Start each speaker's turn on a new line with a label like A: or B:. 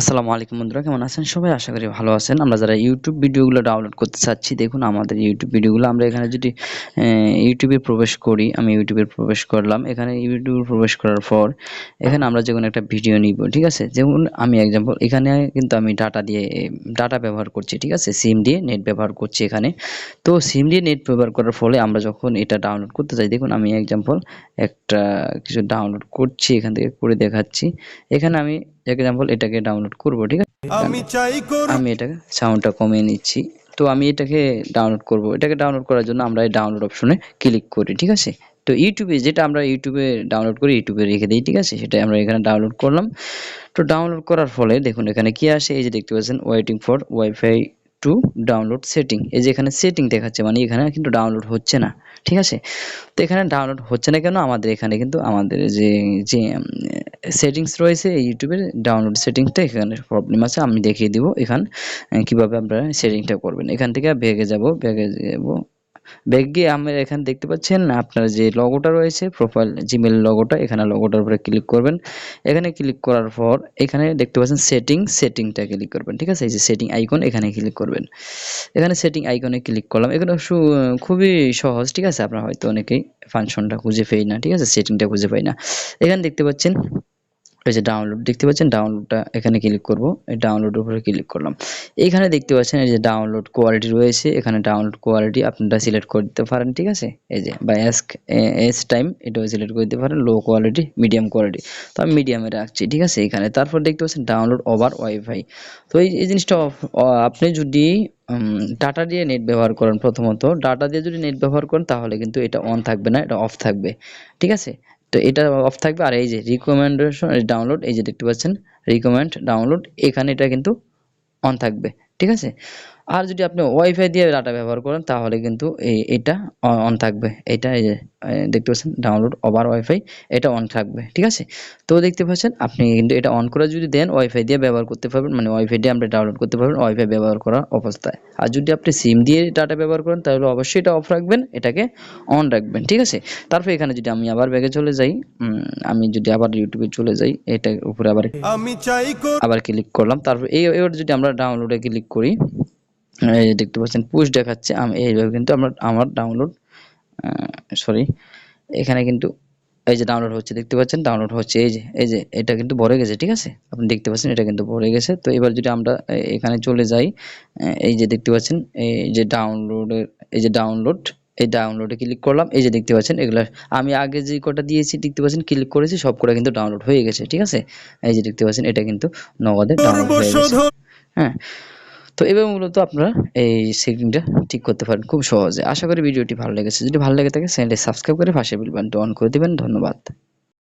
A: আসসালামু আলাইকুম বন্ধুরা, কেমন আছেন সবাই? আশা করি ভালো আছেন। আমরা যারা ইউটিউব ভিডিওগুলো ডাউনলোড করতে চাচ্ছি, দেখুন আমাদের ইউটিউব ভিডিওগুলো। আমরা এখানে যদি ইউটিউবে প্রবেশ করি, আমি ইউটিউবে প্রবেশ করলাম। এখানে ইউটিউবে প্রবেশ করার পর, এখানে আমরা যে কোনো একটা ভিডিও নিব, ঠিক আছে? যেমন আমি এক্সাম্পল এখানে কিন্তু আমি ডাটা দিয়ে ডাটা ব্যবহার করছি, ঠিক আছে? সিম দিয়ে নেট ব্যবহার করছি এখানে। তো সিম দিয়ে নেট ব্যবহার করার ফলে আমরা যখন এটা ডাউনলোড করতে চাই, দেখুন আমি এক্সাম্পল একটা কিছু ডাউনলোড করছি, এখান থেকে করে দেখাচ্ছি। এখানে আমি এক্সাম্পল এটাকে ডাউনলোড করব ঠিক আছে?
B: আমি চাই
A: আমি এটাকে সাউন্ডটা কমিয়ে নিচ্ছি। তো আমি এটাকে ডাউনলোড করব। এটাকে ডাউনলোড করার জন্য আমরা এই ডাউনলোড অপশনে ক্লিক করি ঠিক আছে? তো ইউটিউবে যেটা আমরা ইউটিউবে ডাউনলোড করি ইউটিউবে রেখে দিই ঠিক আছে? সেটাই আমরা এখানে ডাউনলোড করলাম। তো ডাউনলোড করার ফলে দেখুন এখানে কি আসে? এই যে দেখতে পাচ্ছেন waiting for wifi to download setting এই যে এখানে সেটিং দেখাচ্ছে মানে এখানে কিন্তু ডাউনলোড হচ্ছে না, ঠিক আছে? তো এখানে ডাউনলোড হচ্ছে না কেন? আমাদের এখানে কিন্তু আমাদের যে যে সেটিংস রয়েছে ইউটিউবের ডাউনলোড সেটিংসটা এখানে প্রবলেম আছে। আমি দেখিয়ে দিব এখান কীভাবে আপনারা সেটিংটা করবেন। এখান থেকে ভেগে যাব ভেগে যাব ব্যাগ গিয়ে আমরা এখানে দেখতে পাচ্ছেন আপনার যে লগোটা রয়েছে প্রোফাইল জিমেল লগোটা এখানে লগোটার উপরে ক্লিক করবেন। এখানে ক্লিক করার পর এখানে দেখতে পাচ্ছেন সেটিং সেটিংটা ক্লিক করবেন, ঠিক আছে? এই যে সেটিং আইকন এখানে ক্লিক করবেন। এখানে সেটিং আইকনে ক্লিক করলাম। এখানে খুবই সহজ, ঠিক আছে? আপনারা হয়তো অনেকেই ফাংশনটা খুঁজে পাই না, ঠিক আছে? সেটিংটা খুঁজে পাই না। এখানে দেখতে পাচ্ছেন এই যে ডাউনলোড দেখতে পাচ্ছেন? ডাউনলোডটা এখানে ক্লিক করব। এই ডাউনলোডের উপরে ক্লিক করলাম। এইখানে দেখতে পাচ্ছেন এই যে ডাউনলোড কোয়ালিটি রয়েছে। এখানে ডাউনলোড কোয়ালিটি আপনারা সিলেক্ট করে দিতে পারেন, ঠিক আছে? এই যে বা এস এস টাইম এটাও সিলেক্ট করে দিতে পারেন। লো কোয়ালিটি মিডিয়াম কোয়ালিটি তো আমি মিডিয়ামে রাখছি, ঠিক আছে? এখানে তারপর দেখতে পাচ্ছেন ডাউনলোড ওভার ওয়াইফাই তো এই এই জিনিসটা আপনি যদি ডাটা দিয়ে নেট ব্যবহার করেন প্রথমত ডাটা দিয়ে যদি নেট ব্যবহার করেন তাহলে কিন্তু এটা অন থাকবে না, এটা অফ থাকবে, ঠিক আছে? তো এটা অফ থাকবে। আর এই যে রিকমেন্ডেশন ডাউনলোড এই যে দেখতে পাচ্ছেন রিকমেন্ড ডাউনলোড এখানে এটা কিন্তু অন থাকবে, ঠিক আছে? আর যদি আপনি ওয়াইফাই দিয়ে ডাটা ব্যবহার করেন তাহলে কিন্তু এই এটা অন থাকবে। এটা এই যে দেখতে পাচ্ছেন ডাউনলোড ওভার ওয়াইফাই এটা অন থাকবে ঠিক আছে? তো দেখতে পাচ্ছেন আপনি কিন্তু এটা অন করে যদি দেন ওয়াইফাই দিয়ে ব্যবহার করতে পারবেন মানে ওয়াইফাই দিয়ে আমরা ডাউনলোড করতে পারবেন ওয়াইফাই ব্যবহার করা অবস্থায়। আর যদি আপনি সিম দিয়ে ডাটা ব্যবহার করেন তাহলে অবশ্যই এটা অফ রাখবেন এটাকে অন রাখবেন ঠিক আছে? তারপর এখানে যদি আমি আবার ব্যাগে চলে যাই আমি যদি আবার ইউটিউবে চলে যাই এটার উপরে আবার
B: আমি চাই
A: আবার ক্লিক করলাম তারপর এই যদি আমরা ডাউনলোডে ক্লিক করি এই যে দেখতে পাচ্ছেন পুশ দেখাচ্ছে। আমি, এইভাবে কিন্তু আমরা, আমার ডাউনলোড সরি এখানে কিন্তু এই যে ডাউনলোড হচ্ছে, দেখতে পাচ্ছেন? ডাউনলোড হচ্ছে, এই যে এই যে, এটা কিন্তু ভরে গেছে, ঠিক আছে? আপনি দেখতে পাচ্ছেন, এটা কিন্তু ভরে গেছে। তো এবার যদি আমরা এখানে চলে যাই এই যে দেখতে পাচ্ছেন, এই যে ডাউনলোডের এই যে ডাউনলোড এই ডাউনলোডে ক্লিক করলাম, এই যে দেখতে পাচ্ছেন, এগুলো, আমি আগে যে কটা দিয়েছি, দেখতে পাচ্ছেন ক্লিক করেছি সব কটা কিন্তু ডাউনলোড হয়ে গেছে, ঠিক আছে? এই যে দেখতে পাচ্ছেন, এটা কিন্তু নগদে ডাউনলোড হয়ে গেছে। হ্যাঁ তো এবার মূলত আপনারা এই সেটিংটা ঠিক করতে পারেন খুব সহজে। আশা করি ভিডিওটি ভালো লেগেছে। যদি ভালো লেগে থাকে চ্যানেলটি সাবস্ক্রাইব করে পাশে বেল বাটনটি অন করে দেবেন। ধন্যবাদ।